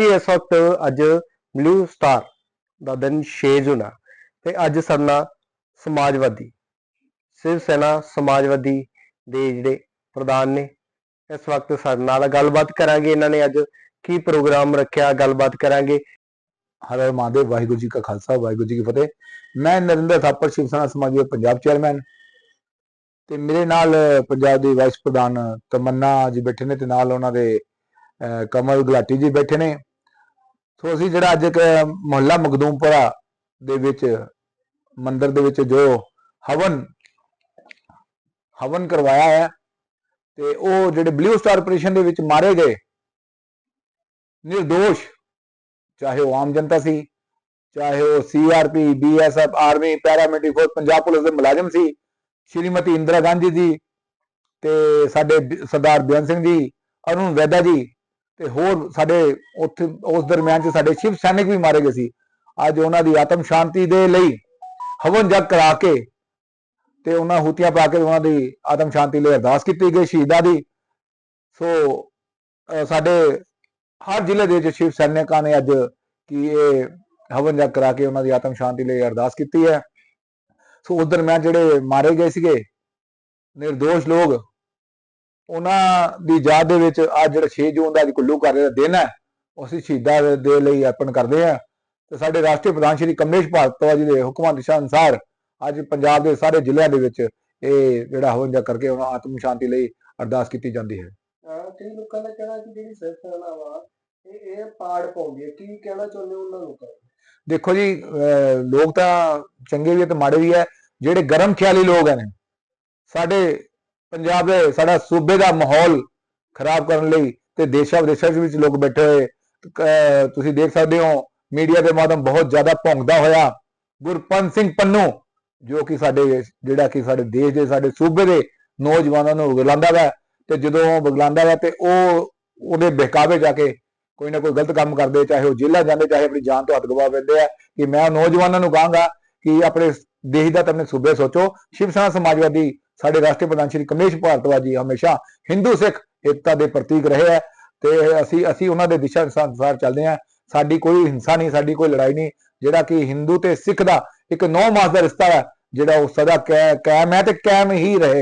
ਜੀ ਇਸ ਵਕਤ ਅੱਜ ਬਲੂ ਸਟਾਰ ਦਾ ਦਿਨ 6 ਜੂਨ ਤੇ ਅੱਜ ਸਾਡਾ ਸਮਾਜਵਾਦੀ ਸਿਵ ਸੈਨਾ ਸਮਾਜਵਾਦੀ ਦੇ ਜਿਹੜੇ ਪ੍ਰਧਾਨ ਨੇ ਇਸ ਵਕਤ ਸਾਡੇ ਨਾਲ ਗੱਲਬਾਤ ਕਰਾਂਗੇ ਇਹਨਾਂ ਨੇ ਅੱਜ ਕੀ ਪ੍ਰੋਗਰਾਮ ਰੱਖਿਆ ਗੱਲਬਾਤ ਕਰਾਂਗੇ। ਹਰੇ ਹਰ ਮਹਾਦੇਵ ਵਾਹਿਗੁਰੂ ਜੀ ਕਾ ਖਾਲਸਾ ਵਾਹਿਗੁਰੂ ਜੀ ਕੀ ਫਤਿਹ। ਮੈਂ ਨਰਿੰਦਰ ਥਾਪਰ ਸ਼ਿਵ ਸੈਨਾ ਸਮਾਜੀ ਪੰਜਾਬ ਚੇਅਰਮੈਨ। ਤੇ ਮੇਰੇ ਨਾਲ ਪੰਜਾਬ ਦੇ ਵਾਈਸ ਪ੍ਰਧਾਨ ਤਮੰਨਾ ਜੀ ਬੈਠੇ ਨੇ ਤੇ ਨਾਲ ਉਹਨਾਂ ਦੇ ਅਹ, ਕਮਲ ਗੁਲਾਟੀ ਜੀ ਬੈਠੇ ਨੇ। ਸੋ ਅਸੀਂ ਜਿਹੜਾ ਅੱਜ ਇੱਕ ਮੁਹੱਲਾ ਮਖਦੂਮਪੁਰਾ ਦੇ ਵਿੱਚ, ਮੰਦਿਰ ਦੇ ਵਿੱਚ ਜੋ ਹਵਨ ਹਵਨ ਕਰਵਾਇਆ ਹੈ ਤੇ ਉਹ ਜਿਹੜੇ ਬਲੂ ਸਟਾਰ ਆਪਰੇਸ਼ਨ ਦੇ ਵਿੱਚ ਮਾਰੇ ਗਏ। ਨਿਰਦੋਸ਼, ਚਾਹੇ ਉਹ ਆਮ ਜਨਤਾ ਸੀ, ਚਾਹੇ ਉਹ CRP BSF army paramilitary force Punjab police ਦੇ ਮੁਲਾਜ਼ਮ ਸੀ, ਸ਼੍ਰੀਮਤੀ ਇੰਦਰਾ ਗਾਂਧੀ ਜੀ ਤੇ ਸਾਡੇ ਸਰਦਾਰ ਬੇਅੰਤ ਸਿੰਘ ਜੀ, ਅਰੁਣ ਵੈਦਾ ਜੀ ਤੇ ਹੋਰ ਸਾਡੇ ਉੱਥੇ, ਉਸ ਦਰਮਿਆਨ ਚ ਸਾਡੇ ਸ਼ਿਵ ਸੈਨਿਕ ਵੀ ਮਾਰੇ ਗਏ ਸੀ। ਅੱਜ ਉਹਨਾਂ ਦੀ ਆਤਮ ਸ਼ਾਂਤੀ ਦੇ ਲਈ ਹਵਨ ਜਗ ਕਰਾ ਕੇ ਤੇ ਉਹਨਾਂ ਹੂਤੀਆਂ ਪਾ ਕੇ ਉਹਨਾਂ ਦੀ ਆਤਮ ਸ਼ਾਂਤੀ ਲਈ ਅਰਦਾਸ ਕੀਤੀ ਗਈ ਸ਼ਹੀਦਾਂ ਦੀ। ਸੋ ਸਾਡੇ ਹਰ ਜ਼ਿਲ੍ਹੇ ਦੇ ਵਿੱਚ ਸ਼ਿਵ ਸੈਨਿਕਾਂ ਨੇ ਅੱਜ ਕਿ ਇਹ ਹਵਨ ਜਗ ਕਰਾ ਕੇ ਉਹਨਾਂ ਦੀ ਆਤਮ ਸ਼ਾਂਤੀ ਲਈ ਅਰਦਾਸ ਕੀਤੀ ਹੈ। ਸੋ, ਉਸ ਦਰਮਿਆਨ ਜਿਹੜੇ ਮਾਰੇ ਗਏ ਸੀਗੇ, ਨਿਰਦੋਸ਼ ਲੋਕ ਉਹਨਾਂ ਦੀ ਯਾਦ ਦੇ ਵਿੱਚ ਅੱਜ ਜਿਹੜਾ 6 ਜੂਨ ਦਾ ਅੱਜ ਕੁੱਲੂ ਘਰ ਦਾ ਦਿਨ ਹੈ ਅਸੀਂ ਸ਼ਹੀਦਾਂ ਦੇ- ਲਈ ਅਰਪਣ ਕਰਦੇ ਹਾਂ। ਤੇ ਸਾਡੇ ਰਾਸ਼ਟਰੀ ਪ੍ਰਧਾਨ ਸ਼੍ਰੀ ਕਮਲੇਸ਼ ਭਾਰਤਵਾ ਜੀ ਦੇ ਹੁਕਮਾਂ ਦਿਸ਼ਾ ਅਨੁਸਾਰ ਅੱਜ ਪੰਜਾਬ ਦੇ ਸਾਰੇ ਜ਼ਿਲ੍ਹਿਆਂ ਦੇ ਵਿੱਚ ਇਹ ਜਿਹੜਾ ਜਗ ਕਰਕੇ ਉਹਨਾਂ ਆਤਮ ਸ਼ਾਂਤੀ ਲਈ ਅਰਦਾਸ ਕੀਤੀ ਜਾਂਦੀ ਹੈ। ਹਾਂ ਕਈ ਲੋਕਾਂ ਦਾ ਕਹਿਣਾ ਕਿ ਜਿਹੜੀ ਸਿਵ ਸੈਨਾ ਵਾ ਇਹ ਇਹ ਪਾੜ ਪਾਉਂਦੀ ਹੈ। ਕੀ ਕਹਿਣਾ ਚਾਹੁੰਦੇ ਉਹਨਾਂ ਲੋਕਾਂ ਦੇਖੋ ਜੀ ਲੋਕ ਤਾਂ ਚੰਗੇ ਵੀ ਹੈ ਤੇ ਮਾੜੇ ਵੀ ਹੈ। ਜਿਹੜੇ ਗਰਮ ਖਿਆਲੀ ਲੋਕ ਹਨ ਸਾਡੇ ਪੰਜਾਬ ਦੇ ਸਾਡਾ ਸੂਬੇ ਦਾ ਮਾਹੌਲ ਖਰਾਬ ਕਰਨ ਲਈ ਤੇ ਦੇਸ਼ਾਂ ਵਿਦੇਸ਼ਾਂ ਵਿੱਚ ਲੋਕ ਬੈਠੇ ਹੋਏ ਤੁਸੀਂ ਦੇਖ ਸਕਦੇ ਹੋ, ਮੀਡੀਆ ਦੇ ਮਾਧਮ ਬਹੁਤ ਜ਼ਿਆਦਾ ਭੌਂਕਦਾ ਹੋਇਆ। ਗੁਰਪੰਤ ਸਿੰਘ ਪੰਨੂ, ਜੋ ਕਿ ਸਾਡੇ ਜਿਹੜਾ ਕਿ ਸਾਡੇ ਦੇਸ਼ ਦੇ, ਸਾਡੇ ਸੂਬੇ ਦੇ ਨੌਜਵਾਨਾਂ ਨੂੰ ਵਿਗਲਾਉਂਦਾ ਵਾ ਤੇ ਜਦੋਂ ਉਹ ਵਿਗਲਾਉਂਦਾ ਵਾ ਤੇ ਉਹ ਉਹਦੇ ਬਹਿਕਾਵੇ ਜਾ ਕੇ ਕੋਈ ਨਾ ਕੋਈ ਗਲਤ ਕੰਮ ਕਰਦੇ, ਚਾਹੇ ਉਹ ਜੇਲ੍ਹਾਂ ਜਾਂਦੇ, ਚਾਹੇ ਆਪਣੀ ਜਾਨ ਤੋਂ ਹੱਥ ਗਵਾ ਬੈਠਦੇ ਆ ਕਿ ਮੈਂ ਨੌਜਵਾਨਾਂ ਨੂੰ ਕਹਾਂਗਾ ਕਿ ਆਪਣੇ ਦੇਸ਼ ਦਾ ਤੇ ਆਪਣੇ ਸੂਬੇ ਸੋਚੋ, ਸ਼ਿਵ ਸੈਨਾ ਸਮਾਜਵਾਦੀ ਸਾਡੇ ਰਾਸ਼ਟਰੀ ਪ੍ਰਧਾਨ ਸ਼੍ਰੀ ਕਮੇਸ਼ ਭਾਰਤਵਾਜ ਜੀ ਹਮੇਸ਼ਾ ਹਿੰਦੂ ਸਿੱਖ ਏਕਤਾ ਦੇ ਪ੍ਰਤੀਕ ਰਹੇ ਹੈ ਤੇ ਅਸੀਂ ਅਸੀਂ ਉਹਨਾਂ ਦੇ ਦਿਸ਼ਾ ਅਨੁਸਾਰ ਚੱਲਦੇ ਹਾਂ। ਸਾਡੀ ਕੋਈ ਹਿੰਸਾ ਨਹੀਂ, ਸਾਡੀ ਕੋਈ ਲੜਾਈ ਨਹੀਂ, ਜਿਹੜਾ ਕਿ ਹਿੰਦੂ ਤੇ ਸਿੱਖ ਦਾ ਇੱਕ ਨੌ ਮਾਸ ਦਾ ਰਿਸ਼ਤਾ ਹੈ, ਜਿਹੜਾ ਉਹ ਸਦਾ ਕੈ- ਕਾਇਮ ਹੈ ਤੇ ਕਾਇਮ ਹੀ ਰਹੇਗਾ।